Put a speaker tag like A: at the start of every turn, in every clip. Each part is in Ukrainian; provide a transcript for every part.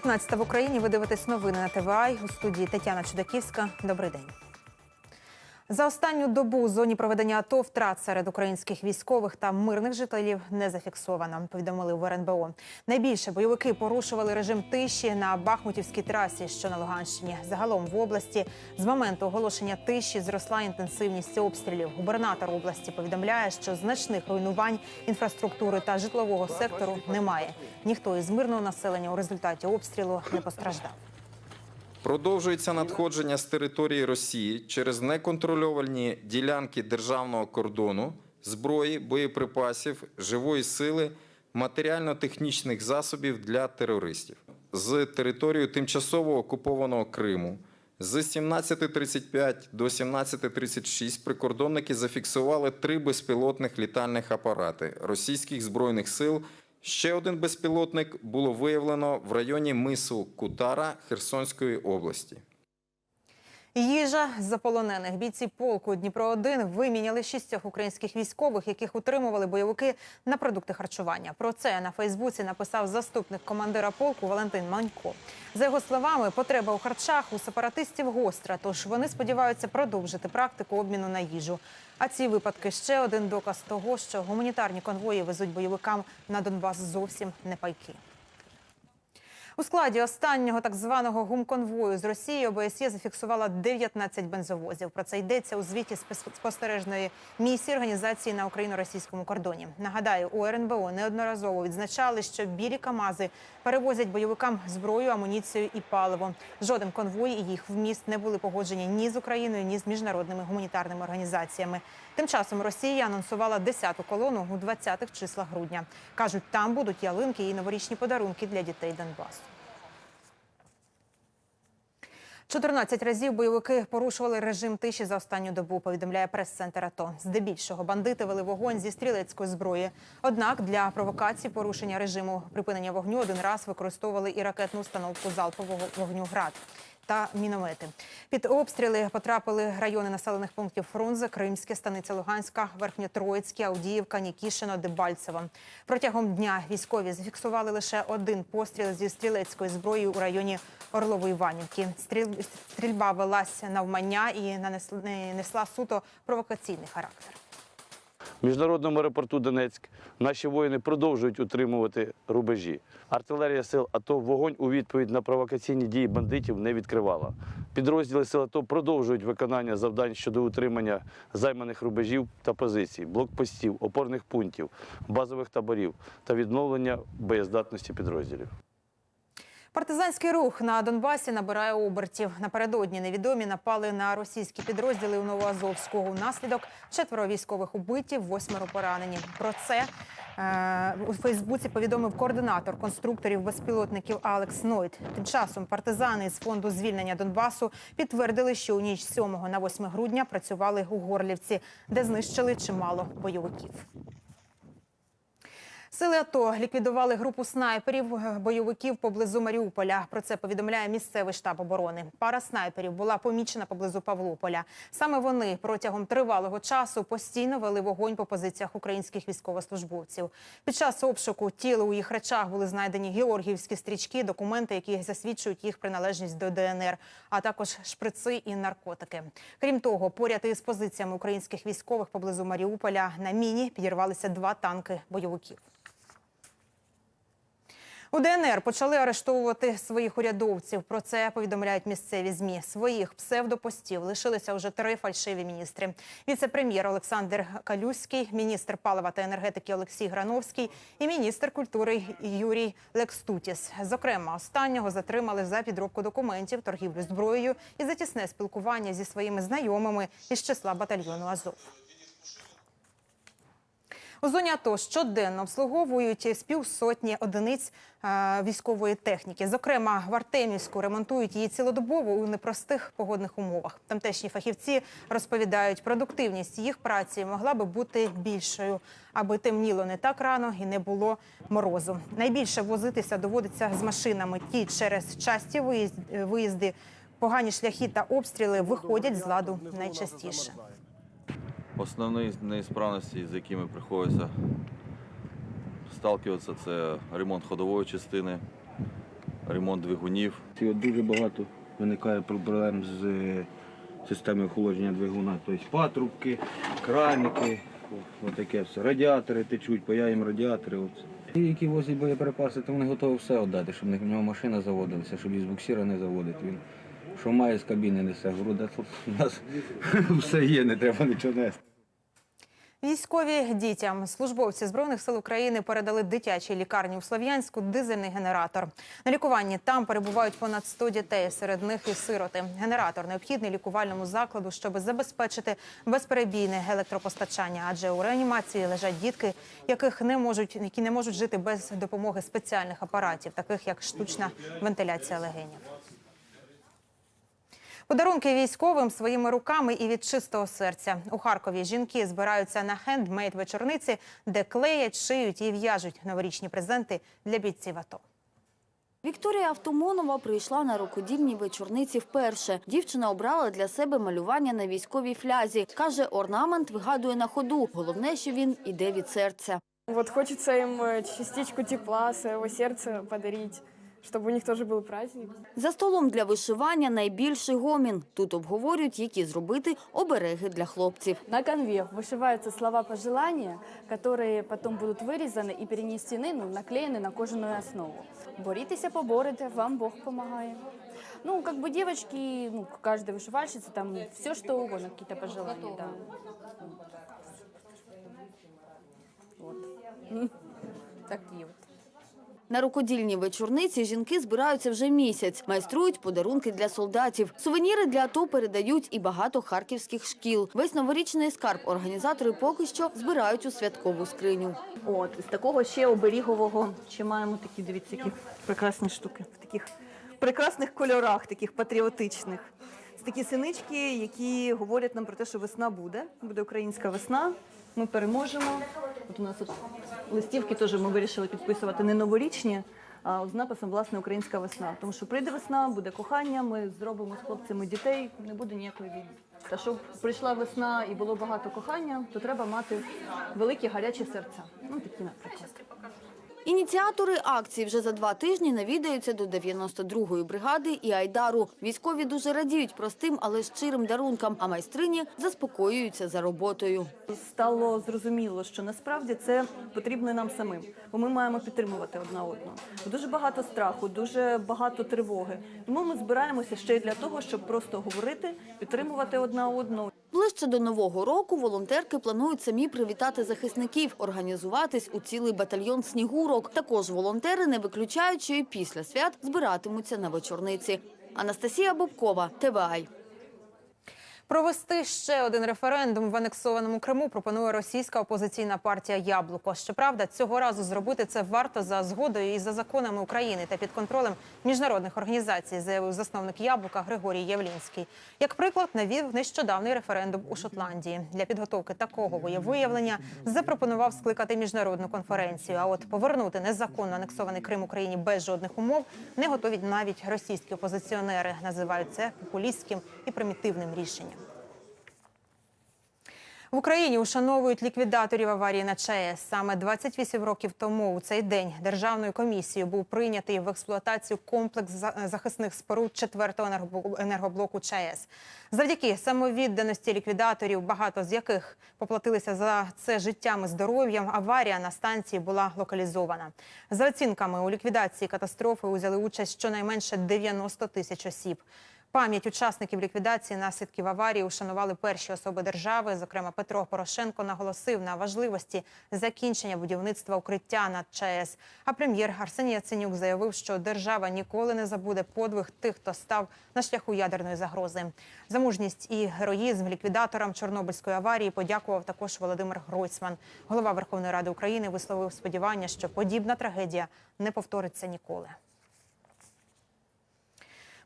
A: 15 в Україні. Ви дивитесь новини на ТВА. У студії Тетяна Чудаківська. Добрий день. За останню добу у зоні проведення АТО втрат серед українських військових та мирних жителів не зафіксовано. Повідомили в РНБО. Найбільше бойовики порушували режим тиші на Бахмутівській трасі, що на Луганщині. Загалом в області з моменту оголошення тиші зросла інтенсивність обстрілів. Губернатор області повідомляє, що значних руйнувань інфраструктури та житлового сектору немає. Ніхто із мирного населення у результаті обстрілу не постраждав.
B: Продовжується надходження з території Росії через неконтрольовані ділянки державного кордону, зброї, боєприпасів, живої сили, матеріально-технічних засобів для терористів. З території тимчасово окупованого Криму з 17.35 до 17.36 прикордонники зафіксували три безпілотних літальних апарати російських збройних сил. Ще один безпілотник було виявлено в районі мису Кутара Херсонської області.
A: Їжа з заполонених бійці полку Дніпро 1 виміняли шістьох українських військових, яких утримували бойовики на продукти харчування. Про це на Фейсбуці написав заступник командира полку Валентин Манько. За його словами, потреба у харчах у сепаратистів гостра, тож вони сподіваються продовжити практику обміну на їжу. А ці випадки ще один доказ того, що гуманітарні конвої везуть бойовикам на Донбас зовсім не пайки. У складі останнього так званого гумконвою з Росії ОБСЄ зафіксувала 19 бензовозів. Про це йдеться у звіті спостережної місії організації на україно-російському кордоні. Нагадаю, у РНБО неодноразово відзначали, що білі камази перевозять бойовикам зброю, амуніцію і паливо. Жоден конвой і їх вміст не були погоджені ні з Україною, ні з міжнародними гуманітарними організаціями. Тим часом Росія анонсувала 10-ту колону у 20-х числах грудня. кажуть, там будуть ялинки і новорічні подарунки для дітей Донбасу. 14 разів бойовики порушували режим тиші за останню добу. Повідомляє прес-центр АТО. Здебільшого бандити вели вогонь зі стрілецької зброї. Однак для провокації порушення режиму припинення вогню один раз використовували і ракетну установку залпового вогню град. Та міномети під обстріли потрапили райони населених пунктів Фрунзе, Кримське, Станиця Луганська, Верхньотроїцьке, Авдіївка, Нікішино, Дебальцево. Протягом дня військові зафіксували лише один постріл зі стрілецької зброї у районі Орлової Іванівки. Стрільба велася навмання і нанесла- несла суто провокаційний характер.
C: В міжнародному аеропорту Донецьк наші воїни продовжують утримувати рубежі. Артилерія сил АТО вогонь у відповідь на провокаційні дії бандитів не відкривала. Підрозділи сил АТО продовжують виконання завдань щодо утримання займаних рубежів та позицій, блокпостів, опорних пунктів, базових таборів та відновлення боєздатності підрозділів.
A: Партизанський рух на Донбасі набирає обертів. Напередодні невідомі напали на російські підрозділи у Новоазовську. Унаслідок четверо військових убиті, восьмеро поранені. Про це е, у Фейсбуці повідомив координатор конструкторів безпілотників Алекс Нойт. Тим часом партизани з фонду звільнення Донбасу підтвердили, що у ніч з 7 на 8 грудня працювали у Горлівці, де знищили чимало бойовиків. Сили АТО ліквідували групу снайперів е, бойовиків поблизу Маріуполя. Про це повідомляє місцевий штаб оборони. Пара снайперів була помічена поблизу Павлополя. Саме вони протягом тривалого часу постійно вели вогонь по позиціях українських військовослужбовців. Під час обшуку тіла у їх речах були знайдені георгіївські стрічки, документи, які засвідчують їх приналежність до ДНР, а також шприци і наркотики. Крім того, поряд із позиціями українських військових поблизу Маріуполя на міні підірвалися два танки бойовиків. У ДНР почали арештовувати своїх урядовців. Про це повідомляють місцеві змі. Своїх псевдопостів лишилися вже три фальшиві міністри. Віце-прем'єр Олександр Калюський, міністр палива та енергетики Олексій Грановський і міністр культури Юрій Лекстутіс. Зокрема, останнього затримали за підробку документів, торгівлю зброєю і за тісне спілкування зі своїми знайомими із числа батальйону Азов. У зоні АТО щоденно обслуговують півсотні одиниць е, військової техніки. Зокрема, в Артемівську ремонтують її цілодобово у непростих погодних умовах. Тамтешні фахівці розповідають, продуктивність їх праці могла би бути більшою, аби темніло не так рано і не було морозу. Найбільше возитися доводиться з машинами. Ті через часті виїзд- виїзди, погані шляхи та обстріли виходять з ладу найчастіше.
D: Основні неісправності, з якими приходиться сталкиватися, це ремонт ходової частини, ремонт двигунів.
E: Дуже багато виникає проблем з е, системою охолодження двигуна. Тобто патрубки, краники, отаке все. Радіатори течуть, паяємо радіатори. Ті, які возять боєприпаси, то вони готові все віддати, щоб в нього машина заводилася, щоб із буксира не заводити. Він що має з кабіни несе. Да тут у нас все є, не треба нічого нести.
A: Військові дітям службовці збройних сил України передали дитячій лікарні у Слов'янську дизельний генератор. На лікуванні там перебувають понад 100 дітей. Серед них і сироти. Генератор необхідний лікувальному закладу, щоб забезпечити безперебійне електропостачання. Адже у реанімації лежать дітки, яких не можуть, які не можуть жити без допомоги спеціальних апаратів, таких як штучна вентиляція легенів. Подарунки військовим своїми руками і від чистого серця. У Харкові жінки збираються на хендмейд вечорниці, де клеять, шиють і в'яжуть новорічні презенти для бійців АТО.
F: Вікторія Автомонова прийшла на рукодільні вечорниці вперше. Дівчина обрала для себе малювання на військовій флязі. Каже, орнамент вигадує на ходу. Головне, що він іде від серця.
G: Вот хочется им э, частичку тепла своего сердца подарить, чтобы у них тоже был праздник.
F: За столом для вишивання найбільший гомін. Тут обговорюють, які зробити обереги для хлопців.
H: На конве вышиваются слова пожелания, которые потом будут вырезаны и перенесены, ну, наклеены на кожаную основу. Боритеся, поборете, вам Бог помогает. Ну, как бы девочки, ну, каждая вышивальщица, там все что угодно, какие-то пожелания, да. Вот. Такие вот.
F: На рукодільні вечорниці жінки збираються вже місяць, майструють подарунки для солдатів. Сувеніри для АТО передають і багато харківських шкіл. Весь новорічний скарб організатори поки що збирають у святкову скриню.
I: От, з такого ще оберігового ще маємо такі, дивіться, які прекрасні штуки. В таких прекрасних кольорах, таких патріотичних. Такі синички, які говорять нам про те, що весна буде. Буде українська весна. Ми переможемо. От у нас от листівки теж ми вирішили підписувати не новорічні, а з написом власне українська весна. Тому що прийде весна, буде кохання, ми зробимо з хлопцями дітей, не буде ніякої війни. Та щоб прийшла весна і було багато кохання, то треба мати великі гарячі серця. Ну такі, наприклад.
F: Ініціатори акції вже за два тижні навідаються до 92-ї бригади і Айдару. Військові дуже радіють простим, але щирим дарункам, а майстрині заспокоюються за роботою.
I: Стало зрозуміло, що насправді це потрібно нам самим, бо ми маємо підтримувати одна одну. Дуже багато страху, дуже багато тривоги. Тому ми збираємося ще й для того, щоб просто говорити, підтримувати одна одну.
F: Ближче до нового року волонтерки планують самі привітати захисників, організуватись у цілий батальйон снігурок. Також волонтери не і після свят збиратимуться на вечорниці. Анастасія Бобкова, ТВАЙ.
A: Провести ще один референдум в анексованому Криму пропонує російська опозиційна партія Яблуко. Щоправда, цього разу зробити це варто за згодою і за законами України та під контролем міжнародних організацій, заявив засновник Яблука Григорій Явлінський. Як приклад, навів нещодавний референдум у Шотландії. Для підготовки такого виявлення запропонував скликати міжнародну конференцію. А от повернути незаконно анексований Крим Україні без жодних умов не готові навіть російські опозиціонери. Називають це популістським і примітивним рішенням. В Україні ушановують ліквідаторів аварії на ЧАЕС. Саме 28 років тому у цей день державною комісією був прийнятий в експлуатацію комплекс за- захисних споруд 4-го енергоблоку- енергоблоку ЧАЕС. Завдяки самовідданості ліквідаторів, багато з яких поплатилися за це життям і здоров'ям, аварія на станції була локалізована. За оцінками у ліквідації катастрофи узяли участь щонайменше 90 тисяч осіб. Пам'ять учасників ліквідації наслідків аварії ушанували перші особи держави. Зокрема, Петро Порошенко наголосив на важливості закінчення будівництва укриття над ЧАЕС. А прем'єр Арсеній Яценюк заявив, що держава ніколи не забуде подвиг тих, хто став на шляху ядерної загрози. За мужність і героїзм ліквідаторам Чорнобильської аварії подякував також Володимир Гройсман. Голова Верховної Ради України висловив сподівання, що подібна трагедія не повториться ніколи.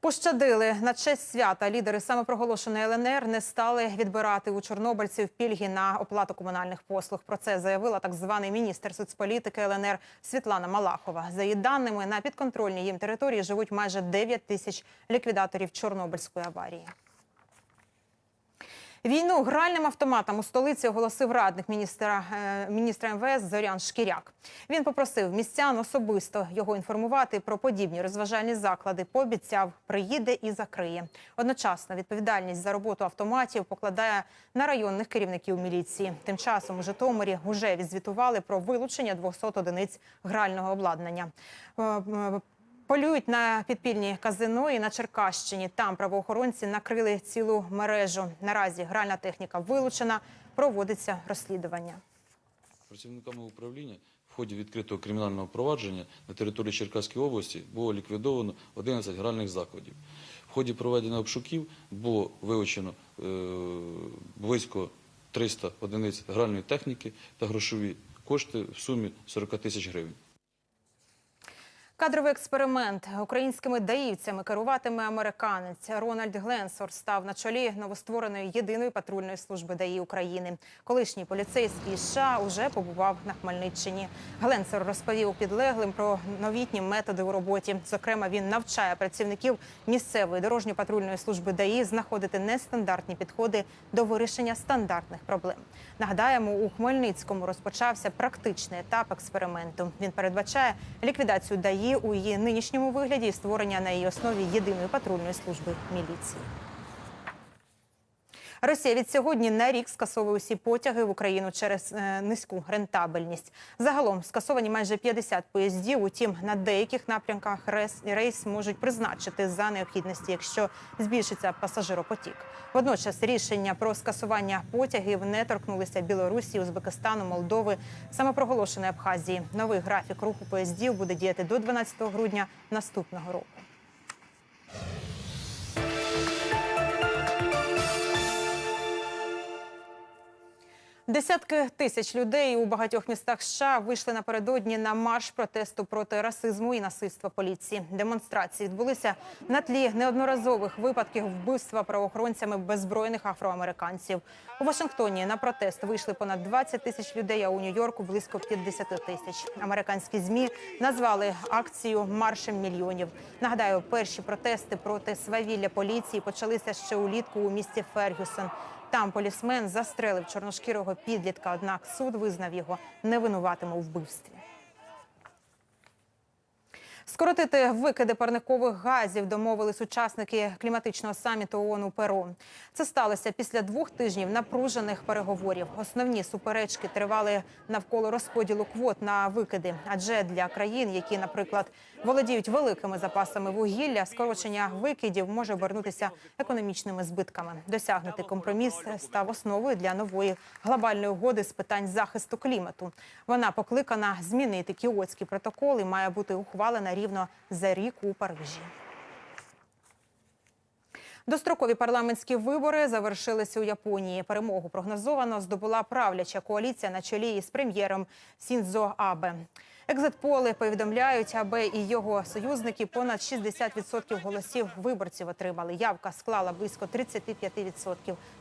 A: Пощадили на честь свята. Лідери самопроголошеної ЛНР не стали відбирати у чорнобильців пільги на оплату комунальних послуг. Про це заявила так званий міністр соцполітики ЛНР Світлана Малахова. За її даними, на підконтрольній їм території живуть майже 9 тисяч ліквідаторів Чорнобильської аварії. Війну гральним автоматом у столиці оголосив радник міністра, е, міністра МВС Зорян Шкіряк. Він попросив містян особисто його інформувати про подібні розважальні заклади. Пообіцяв, приїде і закриє. Одночасно відповідальність за роботу автоматів покладає на районних керівників міліції. Тим часом у Житомирі вже відзвітували про вилучення 200 одиниць грального обладнання. Полюють на підпільні казино і на Черкащині. Там правоохоронці накрили цілу мережу. Наразі гральна техніка вилучена, проводиться розслідування.
J: Працівниками управління в ході відкритого кримінального провадження на території Черкаської області було ліквідовано 11 гральних закладів. В ході проведення обшуків було вилучено е, близько 300 одиниць гральної техніки та грошові кошти в сумі 40 тисяч гривень.
A: Кадровий експеримент українськими даївцями керуватиме американець Рональд Гленсор став на чолі новоствореної єдиної патрульної служби ДАІ України. Колишній поліцейський США уже побував на Хмельниччині. Гленсор розповів підлеглим про новітні методи у роботі. Зокрема, він навчає працівників місцевої дорожньо-патрульної служби ДАІ знаходити нестандартні підходи до вирішення стандартних проблем. Нагадаємо, у Хмельницькому розпочався практичний етап експерименту. Він передбачає ліквідацію ДАІ у її нинішньому вигляді і створення на її основі єдиної патрульної служби міліції. Росія від сьогодні на рік скасовує усі потяги в Україну через е, низьку рентабельність. Загалом скасовані майже 50 поїздів. Утім, на деяких напрямках рейс, можуть призначити за необхідності, якщо збільшиться пасажиропотік. Водночас рішення про скасування потягів не торкнулися Білорусі, Узбекистану, Молдови, самопроголошеної Абхазії. Новий графік руху поїздів буде діяти до 12 грудня наступного року. Десятки тисяч людей у багатьох містах США вийшли напередодні на марш протесту проти расизму і насильства поліції. Демонстрації відбулися на тлі неодноразових випадків вбивства правоохоронцями беззбройних афроамериканців. У Вашингтоні на протест вийшли понад 20 тисяч людей, а у Нью-Йорку близько 50 тисяч. Американські змі назвали акцію маршем мільйонів. Нагадаю, перші протести проти свавілля поліції почалися ще улітку у місті Фергюсон. Там полісмен застрелив чорношкірого підлітка, однак суд визнав його невинуватим у вбивстві. Скоротити викиди парникових газів домовились учасники кліматичного саміту ООН у Перу. Це сталося після двох тижнів напружених переговорів. Основні суперечки тривали навколо розподілу квот на викиди. Адже для країн, які, наприклад, володіють великими запасами вугілля, скорочення викидів може обернутися економічними збитками. Досягнути компроміс став основою для нової глобальної угоди з питань захисту клімату. Вона покликана змінити кіотський протокол і має бути ухвалена рівно за рік у Парижі. Дострокові парламентські вибори завершилися у Японії. Перемогу прогнозовано здобула правляча коаліція на чолі із прем'єром Сінзо Абе. Екзитполи повідомляють, аби і його союзники понад 60% голосів виборців отримали. Явка склала близько 35%.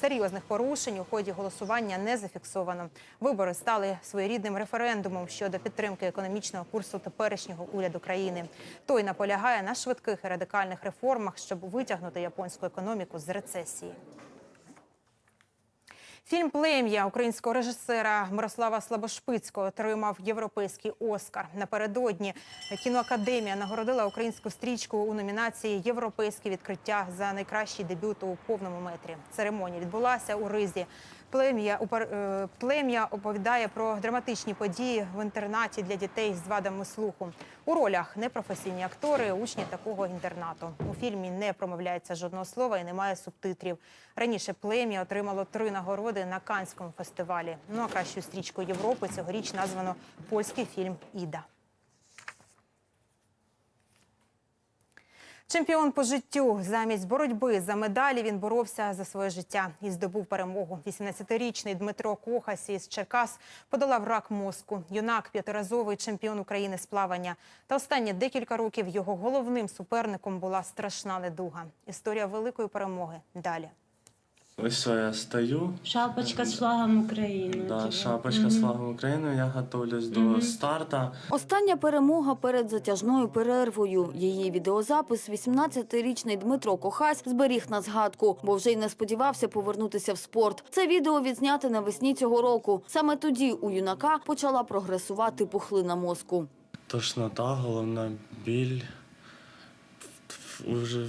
A: Серйозних порушень у ході голосування не зафіксовано. Вибори стали своєрідним референдумом щодо підтримки економічного курсу теперішнього уряду країни. Той наполягає на швидких і радикальних реформах, щоб витягнути японську економіку з рецесії. Фільм Плем'я українського режисера Мирослава Слабошпицького отримав європейський Оскар. Напередодні кіноакадемія нагородила українську стрічку у номінації Європейське відкриття за найкращий дебют у повному метрі. Церемонія відбулася у Ризі. Плем'я е, плем'я оповідає про драматичні події в інтернаті для дітей з вадами слуху. У ролях непрофесійні актори, учні такого інтернату. У фільмі не промовляється жодного слова і немає субтитрів. Раніше плем'я отримало три нагороди на Канському фестивалі. Ну а кращою стрічкою Європи цьогоріч названо польський фільм Іда. Чемпіон по життю замість боротьби за медалі він боровся за своє життя і здобув перемогу. 18-річний Дмитро Кохас із Черкас подолав рак мозку. Юнак п'ятиразовий чемпіон України з плавання. Та останні декілька років його головним суперником була страшна недуга. Історія великої перемоги далі.
K: Ось що я стою.
L: Шапочка з флагом України.
K: Да, шапочка з флагом України. Я готовлюсь до старта.
F: Остання перемога перед затяжною перервою. Її відеозапис 18-річний Дмитро Кохась зберіг на згадку, бо вже й не сподівався повернутися в спорт. Це відео відзняте навесні цього року. Саме тоді у юнака почала прогресувати пухлина мозку.
K: Тошнота, головна біль. Уже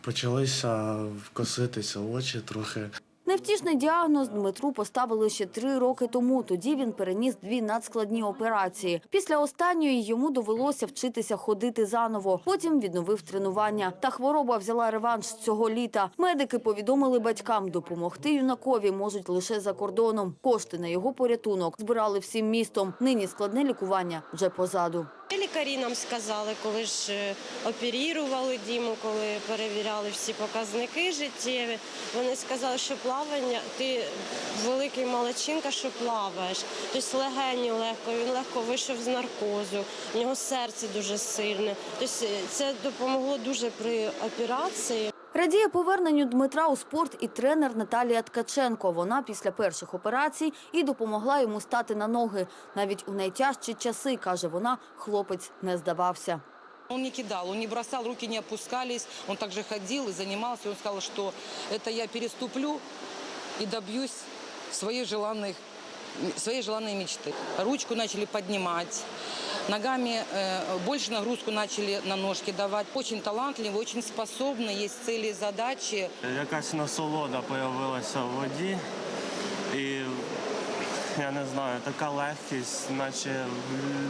K: почалися коситися очі трохи.
F: Невтішний діагноз Дмитру поставили ще три роки тому. Тоді він переніс дві надскладні операції. Після останньої йому довелося вчитися ходити заново. Потім відновив тренування. Та хвороба взяла реванш цього літа. Медики повідомили батькам, допомогти юнакові можуть лише за кордоном. Кошти на його порятунок збирали всім містом. Нині складне лікування вже позаду.
L: Лікарі нам сказали, коли ж е, оперірували Діму, коли перевіряли всі показники життєві. Вони сказали, що плавання, ти великий молодчинка, що плаваєш. Тобто легені легко, він легко вийшов з наркозу, у нього серце дуже сильне. Тобто е, це допомогло дуже при операції.
F: Радіє поверненню Дмитра у спорт і тренер Наталія Ткаченко. Вона після перших операцій і допомогла йому стати на ноги. Навіть у найтяжчі часи, каже вона, хлопець не здавався.
M: Он не кидал, он не бросал, руки не опускались. Он также ходил и занимался. Он сказал, что это я переступлю и добьюсь своей желанной, своей желанной мечты. Ручку начали поднимать, ногами э, больше нагрузку начали на ножки давать. Очень талантливый, очень способный, есть цели и задачи.
K: Якась насолода з'явилася в воді. І я не знаю, така легкість, наче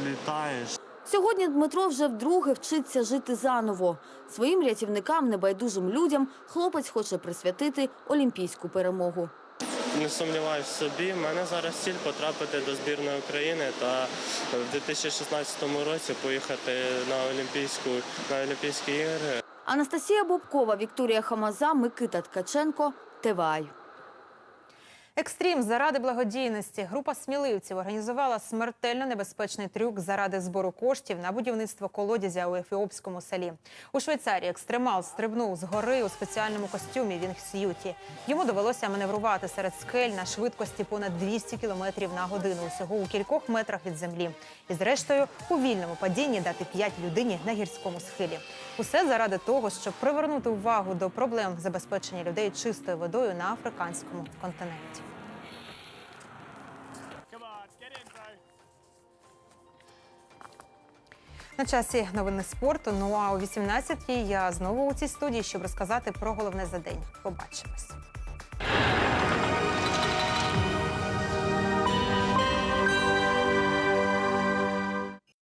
K: літаєш.
F: Сьогодні Дмитро вже вдруге вчиться жити заново. Своїм рятівникам, небайдужим людям, хлопець хоче присвятити олімпійську перемогу.
K: Не сумніваюся в собі. У мене зараз ціль потрапити до збірної України та в 2016 році поїхати на Олімпійську на Олімпійські ігри.
F: Анастасія Бобкова, Вікторія Хамаза, Микита Ткаченко, ТВАЙ.
A: Екстрім заради благодійності. Група сміливців організувала смертельно небезпечний трюк заради збору коштів на будівництво колодязя у ефіопському селі. У Швейцарії екстремал стрибнув з гори у спеціальному костюмі Вінгсюті. Йому довелося маневрувати серед скель на швидкості понад 200 км на годину, усього у кількох метрах від землі. І зрештою у вільному падінні дати п'ять людині на гірському схилі. Усе заради того, щоб привернути увагу до проблем забезпечення людей чистою водою на африканському континенті. На часі новини спорту. Ну а о 18-й я знову у цій студії, щоб розказати про головне за день. Побачимось.